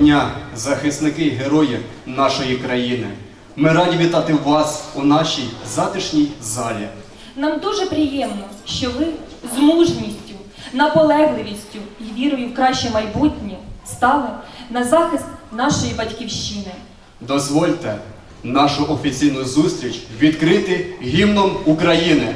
дня, захисники і герої нашої країни. Ми раді вітати вас у нашій затишній залі. Нам дуже приємно, що ви з мужністю, наполегливістю і вірою в краще майбутнє стали на захист нашої батьківщини. Дозвольте нашу офіційну зустріч відкрити гімном України.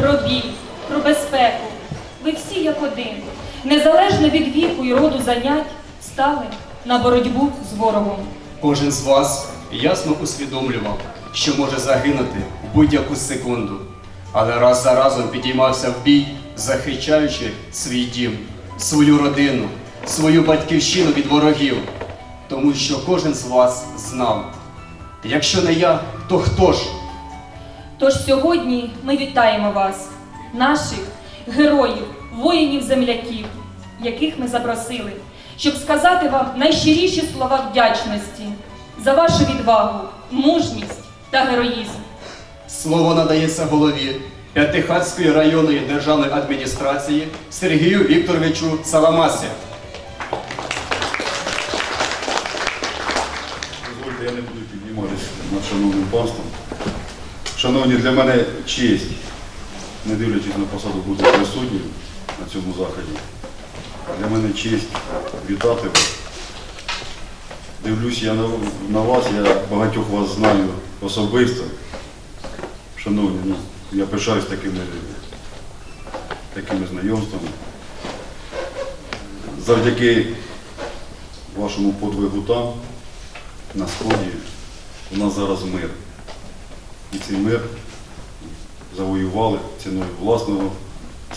Про біль, про безпеку, ви всі як один, незалежно від віку і роду занять, стали на боротьбу з ворогом. Кожен з вас ясно усвідомлював, що може загинути в будь-яку секунду, але раз за разом підіймався в бій, захищаючи свій дім, свою родину, свою батьківщину від ворогів, тому що кожен з вас знав. Якщо не я, то хто ж? Тож сьогодні ми вітаємо вас, наших героїв, воїнів-земляків, яких ми запросили, щоб сказати вам найщиріші слова вдячності за вашу відвагу, мужність та героїзм. Слово надається голові П'ятихатської районної державної адміністрації Сергію Вікторовичу Саламасі. Дозвольте, я не буду підніматися над шановним панством. Шановні, для мене честь, не дивлячись на посаду, бути присутнім на цьому заході. Для мене честь вітати вас. Дивлюсь я на, на вас, я багатьох вас знаю особисто. Шановні, ну, я пишаюсь такими, такими знайомствами. Завдяки вашому подвигу там, на сході у нас зараз мир. І цей мир завоювали ціною власного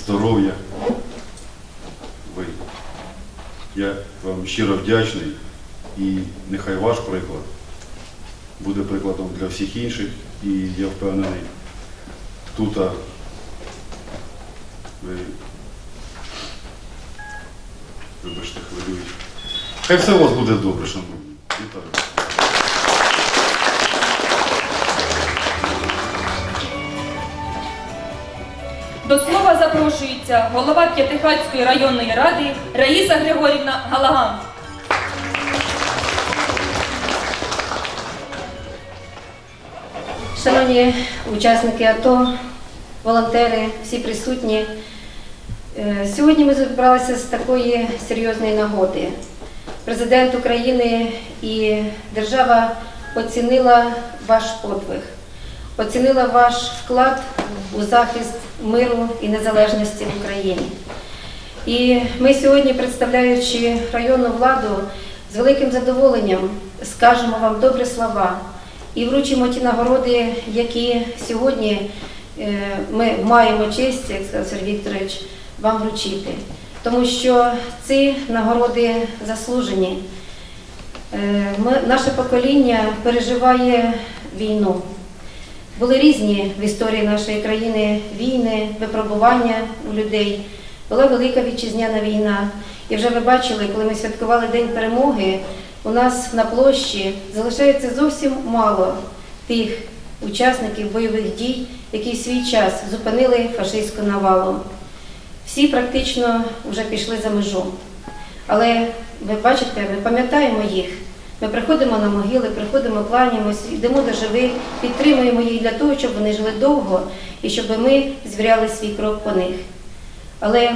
здоров'я. Ви. Я вам щиро вдячний і нехай ваш приклад буде прикладом для всіх інших. І я впевнений, тут ви вибачте, хвилюють. Хай все у вас буде добре, шановні. Вітаю. До слова запрошується голова П'ятихатської районної ради Раїса Григорівна Галаган. Шановні учасники АТО, волонтери, всі присутні. е, Сьогодні ми зібралися з такої серйозної нагоди. Президент України і держава оцінила ваш подвиг, оцінила ваш вклад у захист миру і незалежності в Україні. І ми сьогодні, представляючи районну владу, з великим задоволенням скажемо вам добрі слова і вручимо ті нагороди, які сьогодні е, ми маємо честь, як сказав Сергій Вікторович, вам вручити, тому що ці нагороди заслужені. Е, Ми, наше покоління переживає війну. Були різні в історії нашої країни війни, випробування у людей. Була велика вітчизняна війна. І вже ви бачили, коли ми святкували День перемоги, у нас на площі залишається зовсім мало тих учасників бойових дій, які в свій час зупинили фашистську навалу. Всі практично вже пішли за межу. Але ви бачите, ми пам'ятаємо їх. Ми приходимо на могили, приходимо, кланяємось, йдемо до живих, підтримуємо їх для того, щоб вони жили довго і щоб ми звіряли свій крок по них. Але,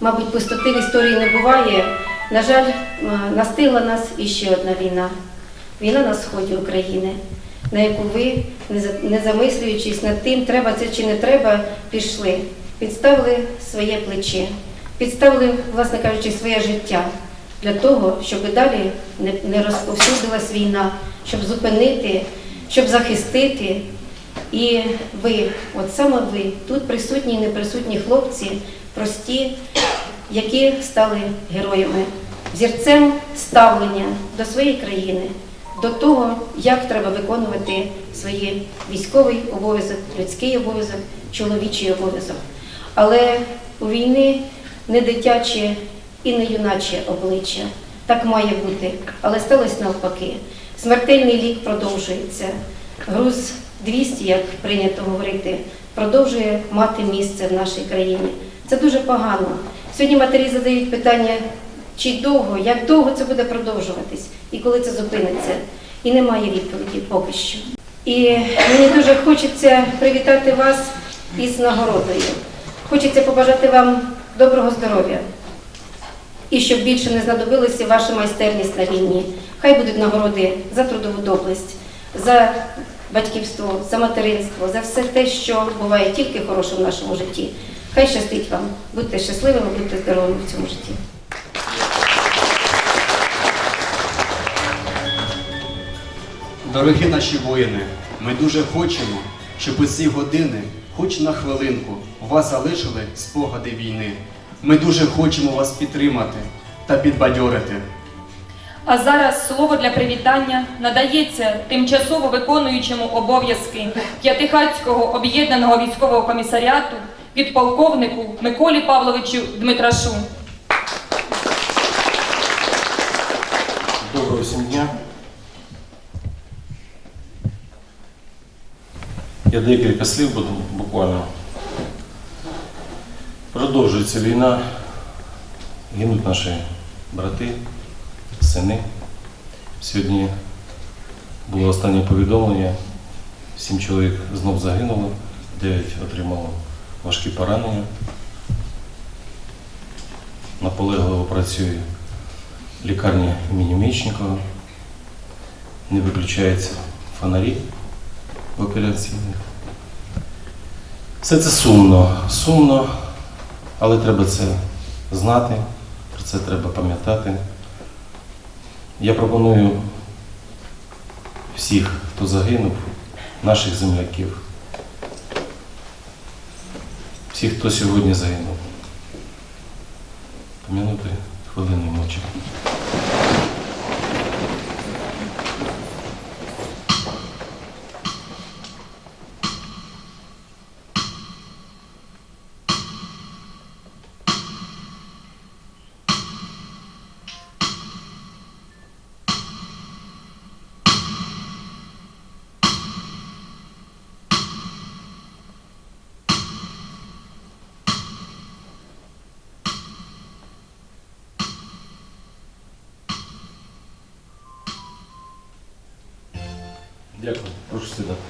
мабуть, пустоти в історії не буває. На жаль, настигла нас іще одна війна війна на сході України, на яку ви, не замислюючись над тим, треба це чи не треба, пішли, підставили своє плече, підставили, власне кажучи, своє життя для того, щоб далі не, розповсюдилась війна, щоб зупинити, щоб захистити. І ви, от саме ви, тут присутні і неприсутні хлопці, прості, які стали героями, взірцем ставлення до своєї країни, до того, як треба виконувати свої військовий обов'язок, людський обов'язок, чоловічий обов'язок. Але у війни не дитяче і не юначе обличчя. Так має бути, але сталося навпаки. Смертельний лік продовжується. Груз 200, як прийнято говорити, продовжує мати місце в нашій країні. Це дуже погано. Сьогодні матері задають питання, чи довго, як довго це буде продовжуватись, і коли це зупиниться. І немає відповіді поки що. І мені дуже хочеться привітати вас із нагородою. Хочеться побажати вам доброго здоров'я. І щоб більше не знадобилася ваша майстерність на війні. Хай будуть нагороди за трудову доблесть, за батьківство, за материнство, за все те, що буває тільки хороше в нашому житті. Хай щастить вам. Будьте щасливими, будьте здоровими в цьому житті. Дорогі наші воїни, ми дуже хочемо, щоб у ці години, хоч на хвилинку, у вас залишили спогади війни. Ми дуже хочемо вас підтримати та підбадьорити. А зараз слово для привітання надається тимчасово виконуючому обов'язки П'ятихатського об'єднаного військового комісаріату підполковнику Миколі Павловичу Дмитрашу. Доброго всім дня. Я декілька слів буду буквально. Продовжується війна, гинуть наші брати, сини. Сьогодні було останнє повідомлення. Сім чоловік знов загинуло, дев'ять отримало важкі поранення. Наполегливо працює лікарні імені Мечникова. Не виключаються фонарі в операційних. Все це сумно, сумно, але треба це знати, про це треба пам'ятати. Я пропоную всіх, хто загинув, наших земляків, всіх, хто сьогодні загинув, пом'янути хвилину мовчання. Дякую. Прошу сідати.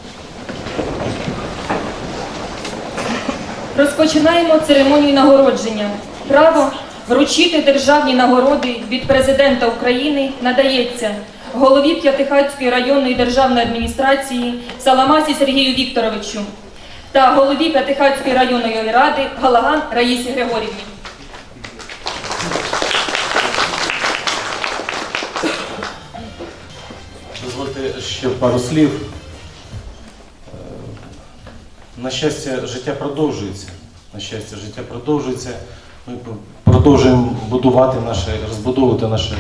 Розпочинаємо церемонію нагородження. Право вручити державні нагороди від президента України надається голові П'ятихатської районної державної адміністрації Саламасі Сергію Вікторовичу та голові П'ятихатської районної ради Галаган Раїсі Григорівні. Ще пару слів. Е, На щастя, життя продовжується. На щастя, життя продовжується. Ми продовжуємо будувати наше, розбудовувати наше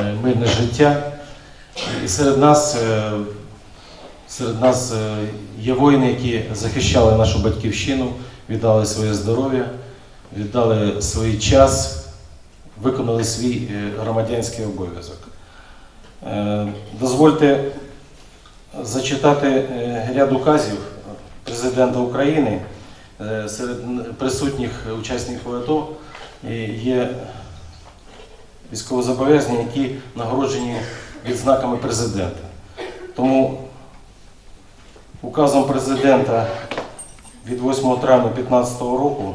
е, мирне життя. І серед нас, е, серед нас є воїни, які захищали нашу батьківщину, віддали своє здоров'я, віддали свій час, виконали свій громадянський обов'язок. Дозвольте зачитати е, ряд указів президента України. Е, Серед присутніх учасників АТО є військовозобов'язані, які нагороджені відзнаками президента. Тому указом президента від 8 травня 2015 року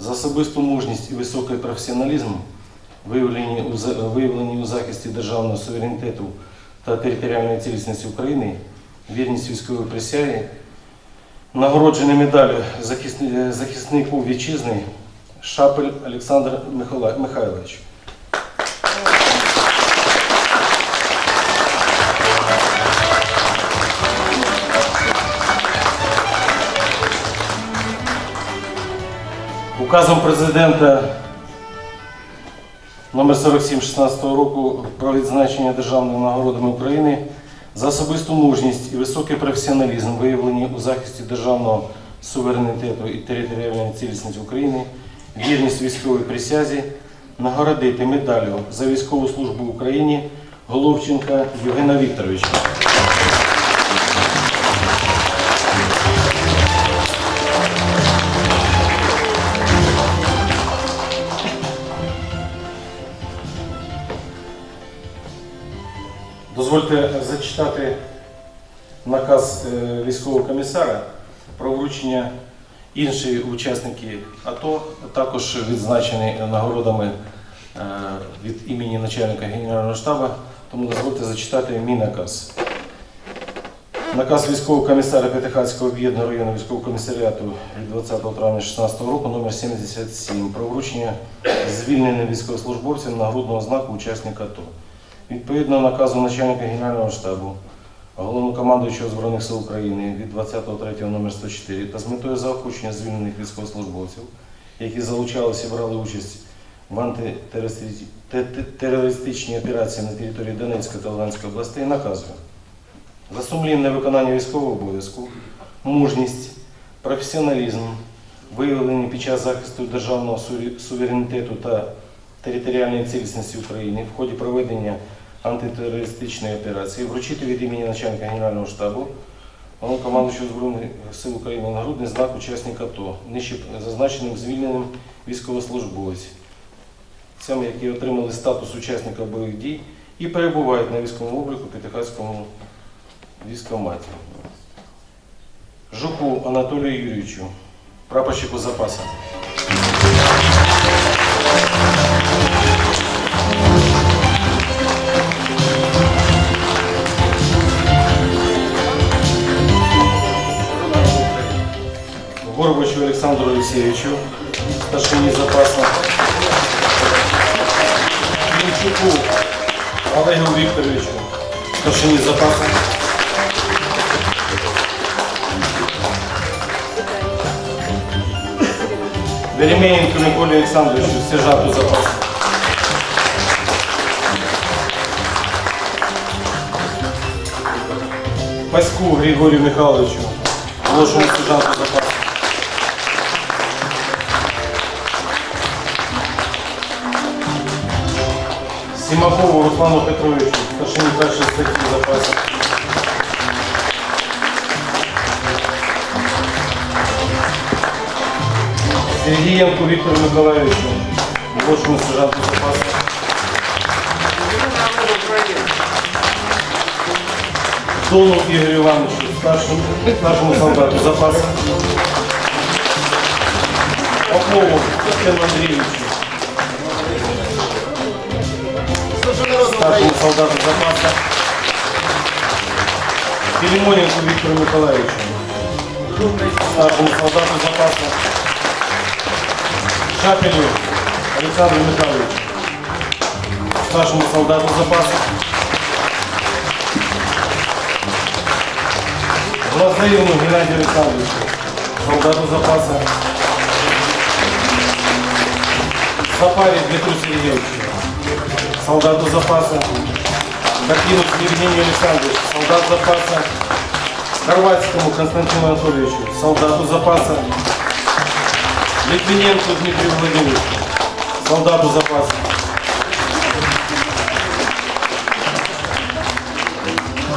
за особисту мужність і високий професіоналізм, виявлені у захисті державного суверенітету та територіальної цілісності України, вірність військової присяги, нагороджений медаллю захиснику вітчизни Шапель Олександр Михайлович. Указом президента номер 47 16 року про відзначення державними нагородами України за особисту мужність і високий професіоналізм, виявлені у захисті державного суверенітету і територіальної цілісності України, вірність військовій присязі, нагородити медаллю за військову службу Україні Головченка Євгена Вікторовича. Дозвольте зачитати наказ е, військового комісара про вручення інші учасники АТО, також відзначені нагородами е, від імені начальника Генерального штабу, тому дозвольте зачитати мій наказ. Наказ військового комісара П'ятихатського об'єднаного районного військового комісаріату від 20 травня 2016 року номер 77 про вручення звільненим військовослужбовцям нагрудного знаку учасника АТО. Відповідно наказу начальника Генерального штабу, головнокомандуючого Збройних сил України від 20.03 номер 104 та з метою заохочення звільнених військовослужбовців, які залучалися і брали участь в антитерористичній операції на території Донецької та Луганської областей, наказую. За сумлінне виконання військового обов'язку, мужність, професіоналізм, виявлені під час захисту державного суверенітету та територіальної цілісності України в ході проведення антитерористичної операції, вручити від імені начальника Генерального штабу головнокомандуючого Збройних сил України нагрудний знак учасника АТО, нижче зазначеним звільненим військовослужбовцям, які отримали статус учасника бойових дій і перебувають на військовому обліку П'ятихатському військкоматі. Жуку Анатолію Юрійовичу, прапорщику запасу. Горбачу Олександру Олексійовичу, старшині запасу. Мінчуку Олегу Вікторовичу, старшині запасу. Веремеєнко Миколі Олександровичу, сержанту запасу. Паську Григорію Михайловичу, молодшому сержанту запасу. Сімакову Руслану Петровичу, старшині першої статті запасу. Сергієнку Віктору Миколаївичу, молодшому сержанту запасу. Дону Ігорю Івановичу, старшому, старшому солдату запасу. Попову Андрійовичу, старшому солдату запаса. Филимоненко Виктору Миколаевичу, старшему солдату запаса. Шапелю Александру Михайловичу, старшему солдату запаса. Глазаевну Геннадию Александровичу, солдату запаса. Сапаре Дмитру Сергеевичу, солдату запаса. Карпинов Евгению Александровичу, солдат запаса. Хорватскому Константину Анатольевичу, солдату запаса. Литвиненко Дмитрию Владимировичу, солдату запаса.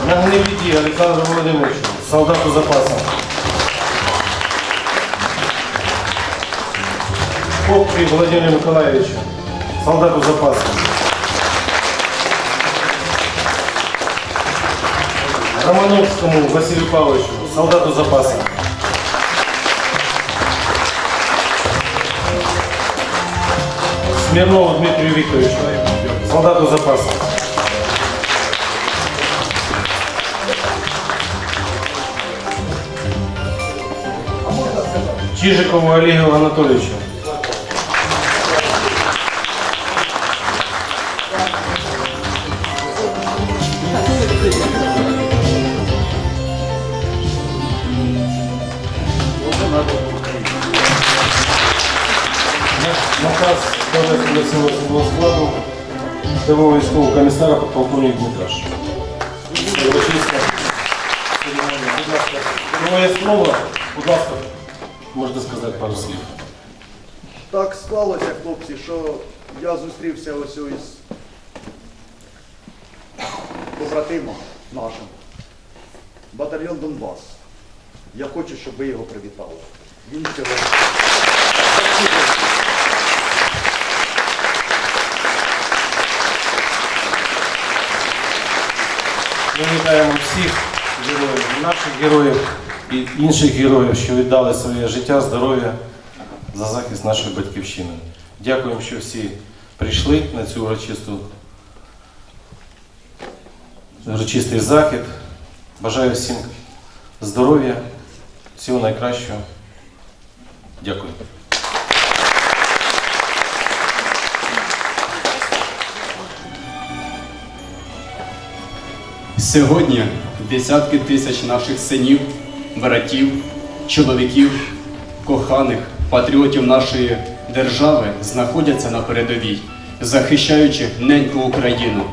Нагневиди Александру Владимировичу, солдату запаса. Попри Владимиру Николаевичу, солдату запаса. Романовскому Василию Павловичу, солдату запаса. Смирнову Дмитрию Викторовичу, солдату запаса. Чижикову Олегу Анатольевичу. Особового складу штабового військового комісара подполковник ласка, моє слово, будь ласка, можете сказати пару слів. Так склалося, хлопці, що я зустрівся ось із побратимом нашим. Батальйон Донбас. Я хочу, щоб ви його привітали. Він цього. Ми вітаємо всіх героїв, наших героїв і інших героїв, що віддали своє життя, здоров'я за захист нашої батьківщини. Дякуємо, що всі прийшли на цю урочисту урочистий захід. Бажаю всім здоров'я, всього найкращого. Дякую. Сьогодні десятки тисяч наших синів, братів, чоловіків, коханих, патріотів нашої держави знаходяться на передовій, захищаючи неньку Україну.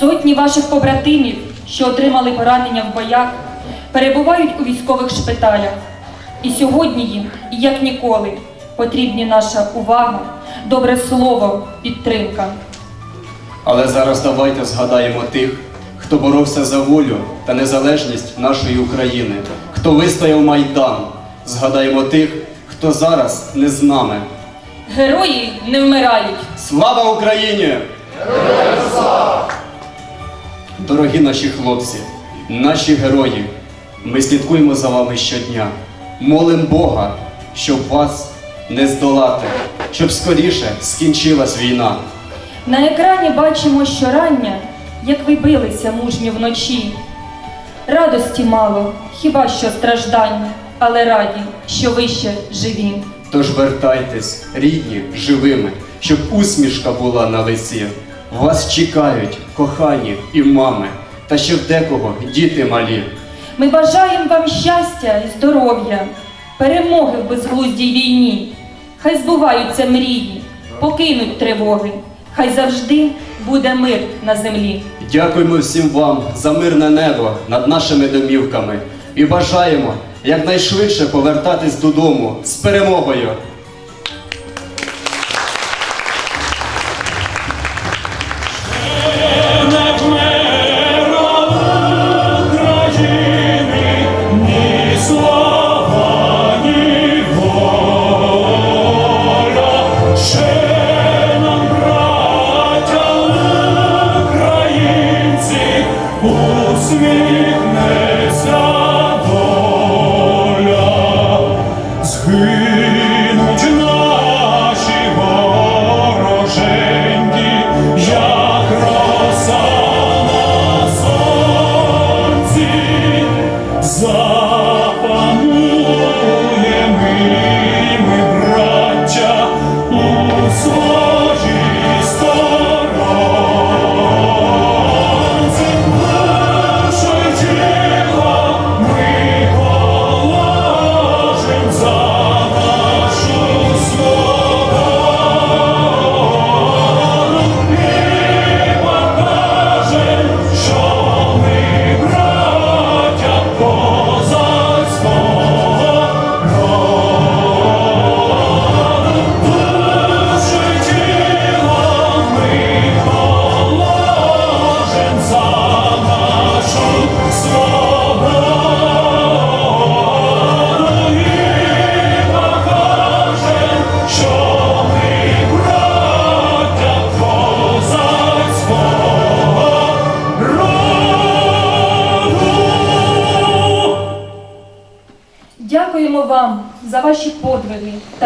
Сотні ваших побратимів, що отримали поранення в боях, перебувають у військових шпиталях. І сьогодні їм, як ніколи, потрібні наша увага, добре слово, підтримка. Але зараз давайте згадаємо тих, хто боровся за волю та незалежність нашої України, хто вистояв Майдан. Згадаємо тих, хто зараз не з нами. Герої не вмирають. Слава Україні! Героям Дорогі наші хлопці, наші герої, ми слідкуємо за вами щодня. Молим Бога, щоб вас не здолати, щоб скоріше скінчилась війна. На екрані бачимо щорання, як ви билися мужньо вночі. Радості мало, хіба що страждання, але раді, що ви ще живі. Тож вертайтесь, рідні, живими, щоб усмішка була на лиці. Вас чекають, кохані і мами, та ще в декого діти малі. Ми бажаємо вам щастя і здоров'я, перемоги в безглуздій війні. Хай збуваються мрії, покинуть тривоги, хай завжди буде мир на землі. Дякуємо всім вам за мирне небо над нашими домівками і бажаємо якнайшвидше повертатись додому з перемогою.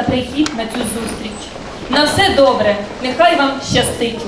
Прихід на цю зустріч. На все добре, нехай вам щастить.